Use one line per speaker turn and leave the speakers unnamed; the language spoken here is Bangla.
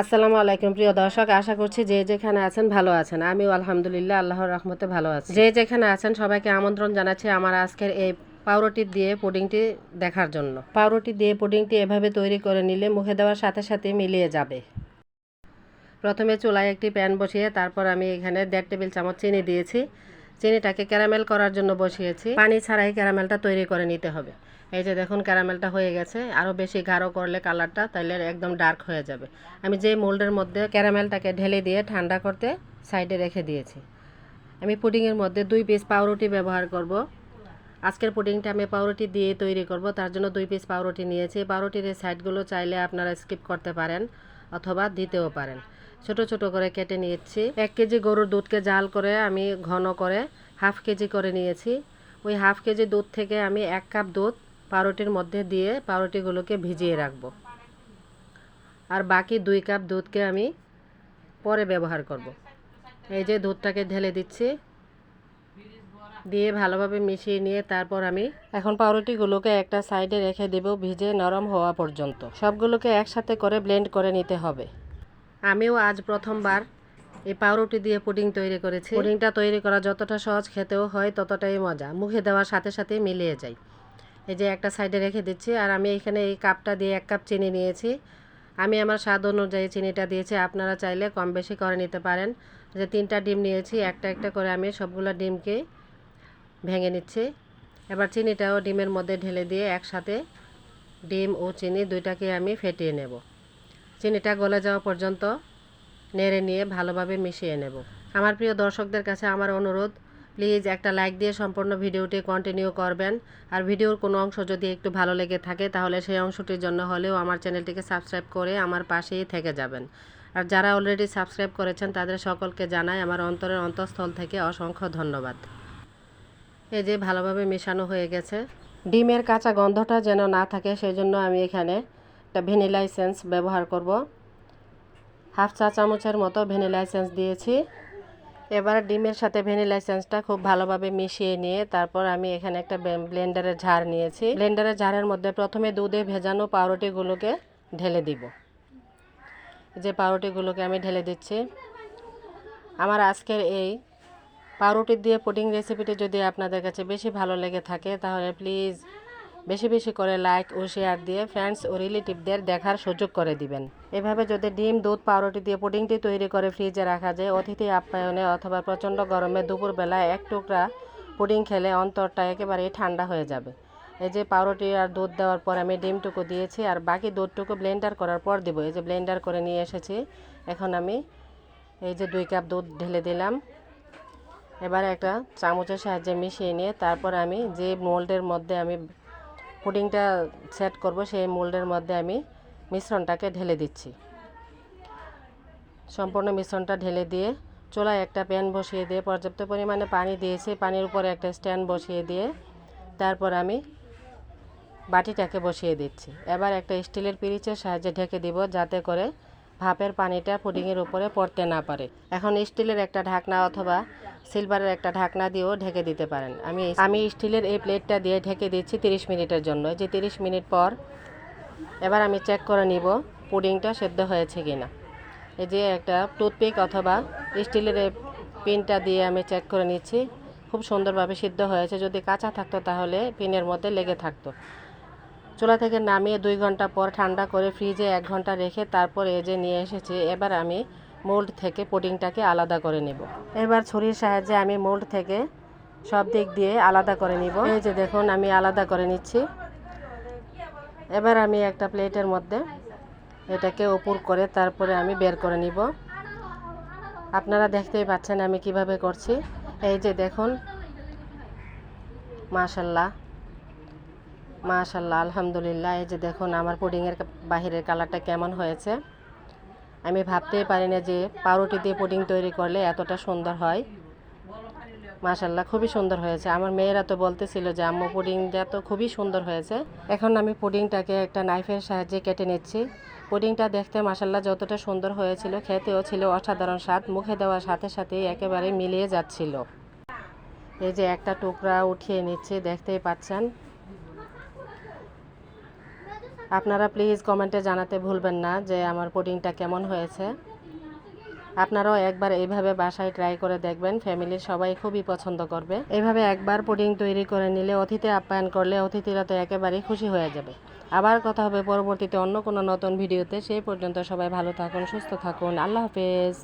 আসসালামু আলাইকুম প্রিয় দর্শক, আশা করছি যে যেখানে আছেন ভালো আছেন। আমিও আলহামদুলিল্লাহ, আল্লাহর রহমতে ভালো আছি। যে যেখানে আছেন, সবাইকে আমন্ত্রণ জানাচ্ছি আমার আজকের এই পাউরুটি দিয়ে পুডিংটি দেখার জন্য। পাউরুটি দিয়ে পুডিংটি এভাবে তৈরি করে নিলে মুখে দেওয়ার সাথে সাথে মিলিয়ে যাবে। প্রথমে চুলায় একটি প্যান বসিয়ে তারপর আমি এখানে দেড় টেবিল চামচ চিনি দিয়েছি। চিনিটাকে ক্যারামেল করার জন্য বসিয়েছি। পানি ছাড়াই ক্যারামেলটা তৈরি করে নিতে হবে। এই যে দেখুন, ক্যারামেলটা হয়ে গেছে। আরও বেশি গাঢ় করলে কালারটা তাহলে একদম ডার্ক হয়ে যাবে। আমি যে মোল্ডের মধ্যে ক্যারামেলটাকে ঢেলে দিয়ে ঠান্ডা করতে সাইডে রেখে দিয়েছি। আমি পুডিংয়ের মধ্যে দুই পিস পাউরুটি ব্যবহার করব। আজকের পুডিংটা আমি পাউরুটি দিয়ে তৈরি করব। তার জন্য দুই পিস পাউরুটি নিয়েছি। পাউরুটির সাইডগুলো চাইলে আপনারা স্কিপ করতে পারেন অথবা দিতেও পারেন। ছোট ছোট করে কেটে নিয়েছি। এক কেজি গরুর দুধকে জাল করে আমি ঘন করে হাফ কেজি করে নিয়েছি। ওই হাফ কেজি দুধ থেকে আমি এক কাপ দুধ পাউরুটির মধ্যে দিয়ে পাউরুটিগুলোকে ভিজিয়ে রাখব। আর বাকি দুই কাপ দুধকে আমি পরে ব্যবহার করব। এই যে দুধটাকে ঢেলে দিচ্ছি। দিয়ে ভালোভাবে মিশিয়ে নিয়ে তারপর আমি এখন পাউরুটিগুলোকে একটা সাইডে রেখে দেব ভিজে নরম হওয়া পর্যন্ত। সবগুলোকে একসাথে করে ব্লেন্ড করে নিতে হবে। আমিও আজ প্রথমবার এই পাউরুটি দিয়ে পুডিং তৈরি করেছি। পুডিংটা তৈরি করা যতটা সহজ খেতেও হয়, ততটাই মজা। মুখে দেওয়ার সাথে সাথে মিলিয়ে যায়। এই যে একটা সাইডে রেখে দিচ্ছি, আর আমি এখানে এই কাপটা দিয়ে এক কাপ চিনি নিয়েছি। আমি আমার স্বাদ অনুযায়ী চিনিটা দিয়েছি। আপনারা চাইলে কম বেশি করে নিতে পারেন। যে তিনটা ডিম নিয়েছি, একটা একটা করে আমি সবগুলো ডিমকে ভেঙে নিচ্ছি। এবার চিনিটাও ডিমের মধ্যে ঢেলে দিয়ে একসাথে ডিম ও চিনি দুইটাকে আমি ফেটিয়ে নেব। চিনিটা গলে যাওয়া পর্যন্ত নেড়ে নিয়ে ভালোভাবে মিশিয়ে নেব। আমার প্রিয় দর্শকদের কাছে আমার অনুরোধ, প্লিজ একটা লাইক দিয়ে সম্পূর্ণ ভিডিওটি কন্টিনিউ করবেন। আর ভিডিওর কোনো অংশ যদি একটু ভালো লেগে থাকে, তাহলে সেই অংশটির জন্য হলেও আমার চ্যানেলটিকে সাবস্ক্রাইব করে আমার পাশেই থেকে যাবেন। আর যারা অলরেডি সাবস্ক্রাইব করেছেন, তাদের সকলকে জানাই আমার অন্তরের অন্তঃস্থল থেকে অসংখ্য ধন্যবাদ। এই যে ভালোভাবে মেশানো হয়ে গেছে। ডিমের কাঁচা গন্ধটা যেন না থাকে সেই জন্য আমি এখানে একটা ভ্যানিলা এসেন্স ব্যবহার করব। হাফ চা চামচের মতো ভ্যানিলা এসেন্স দিয়েছি। এবার ডিমের সাথে ভ্যানিলা এসেন্সটা খুব ভালোভাবে মিশিয়ে নিয়ে তারপর আমি এখানে একটা ব্লেন্ডারের ঝাড় নিয়েছি। ব্লেন্ডারের ঝাড়ের মধ্যে প্রথমে দুধে ভেজানো পাউরুটিগুলোকে ঢেলে দিব। যে পাউরুটিগুলোকে আমি ঢেলে দিচ্ছি। আমার আজকের এই পাউরুটি দিয়ে পুডিং রেসিপিটি যদি আপনাদের কাছে বেশি ভালো লেগে থাকে, তাহলে প্লিজ বেশি বেশি করে লাইক ও শেয়ার দিয়ে ফ্রেন্ডস ও রিলেটিভদের দেখার সুযোগ করে দিবেন। এভাবে যদি ডিম, দুধ, পাউরুটি দিয়ে পুডিংটি তৈরি করে ফ্রিজে রাখা যায়, অতিথি আপ্যায়নে অথবা প্রচণ্ড গরমে দুপুরবেলা এক টুকরা পুডিং খেলে অন্তরটা একেবারেই ঠান্ডা হয়ে যাবে। এই যে পাউরুটি আর দুধ দেওয়ার পর আমি ডিমটুকু দিয়েছি আর বাকি দুধটুকু ব্লেন্ডার করার পর দেবো। এই যে ব্লেন্ডার করে নিয়ে এসেছি। এখন আমি এই যে দুই কাপ দুধ ঢেলে দিলাম। এবার একটা চামচের সাহায্যে মিশিয়ে নিয়ে তারপর আমি যে মোল্ডের মধ্যে আমি পুডিংটা সেট করব, সেই মোল্ডের মধ্যে আমি মিশ্রণটাকে ঢেলে দিচ্ছি। সম্পূর্ণ মিশ্রণটা ঢেলে দিয়ে চুলায় একটা প্যান বসিয়ে দিয়ে পর্যাপ্ত পরিমাণে পানি দিয়েছি। পানির উপরে একটা স্ট্যান্ড বসিয়ে দিয়ে তারপর আমি বাটিটাকে বসিয়ে দিচ্ছি। এবার একটা স্টিলের পিরিচের সাহায্যে ঢেকে দিব, যাতে করে ভাপের পানিটা পুডিংয়ের উপরে পড়তে না পারে। এখন স্টিলের একটা ঢাকনা অথবা সিলভারের একটা ঢাকনা দিয়েও ঢেকে দিতে পারেন। আমি আমি স্টিলের এই প্লেটটা দিয়ে ঢেকে দিচ্ছি তিরিশ মিনিটের জন্য। যে তিরিশ মিনিট পর এবার আমি চেক করে নিব পুডিংটা সেদ্ধ হয়েছে কিনা। এই যে একটা টুথপিক অথবা স্টিলের পিনটা দিয়ে আমি চেক করে নিচ্ছি। খুব সুন্দরভাবে সিদ্ধ হয়েছে। যদি কাঁচা থাকতো তাহলে পিনের মধ্যে লেগে থাকতো। চুলা থেকে নামিয়ে দুই ঘণ্টা পর ঠান্ডা করে ফ্রিজে এক ঘণ্টা রেখে তারপর যে নিয়ে এসেছি, এবার আমি মোল্ড থেকে পুডিংটাকে আলাদা করে নেব। এবার ছুরির সাহায্যে আমি মোল্ড থেকে সব দিক দিয়ে আলাদা করে নিব। এই যে দেখুন, আমি আলাদা করে নিচ্ছি। এবার আমি একটা প্লেটের মধ্যে এটাকে উপর করে তারপরে আমি বের করে নিব। আপনারা দেখতেই পাচ্ছেন আমি কীভাবে করছি। এই যে দেখুন, মাশাল্লাহ। মাশাল্লাহ আলহামদুলিল্লাহ। এই যে দেখুন, আমার পুডিংয়ের বাহিরের কালারটা কেমন হয়েছে। আমি ভাবতেই পারি না যে পাউরুটি দিয়ে পুডিং তৈরি করলে এতটা সুন্দর হয়। মাশাল্লাহ খুবই সুন্দর হয়েছে। আমার মেয়েরা তো বলতেছিল যে, আম্মু, পুডিংটা তো খুবই সুন্দর হয়েছে। এখন আমি পুডিংটাকে একটা নাইফের সাহায্যে কেটে নিচ্ছি। পুডিংটা দেখতে মাসাল্লাহ যতটা সুন্দর হয়েছিল, খেতেও ছিল অসাধারণ স্বাদ। মুখে দেওয়ার সাথে সাথে একেবারে মিলিয়ে যাচ্ছিল। এই যে একটা টুকরা উঠিয়ে নিচ্ছে, দেখতেই পাচ্ছেন। আপনারা প্লিজ কমেন্টে জানাতে ভুলবেন না যে আমার পুডিংটা কেমন হয়েছে। আপনারাও একবার এইভাবে বাসায় ট্রাই করে দেখবেন ফ্যামিলির সবাই খুবই পছন্দ করবে। এভাবে একবার পুডিং তৈরি করে নিলে অতিথি আপ্যায়ন করলে অতিথিরা তো একেবারেই খুশি হয়ে যাবে। আবার কথা হবে পরবর্তীতে অন্য কোনো নতুন ভিডিওতে সেই পর্যন্ত সবাই ভালো থাকুন, সুস্থ থাকুন। আল্লাহ হাফেজ।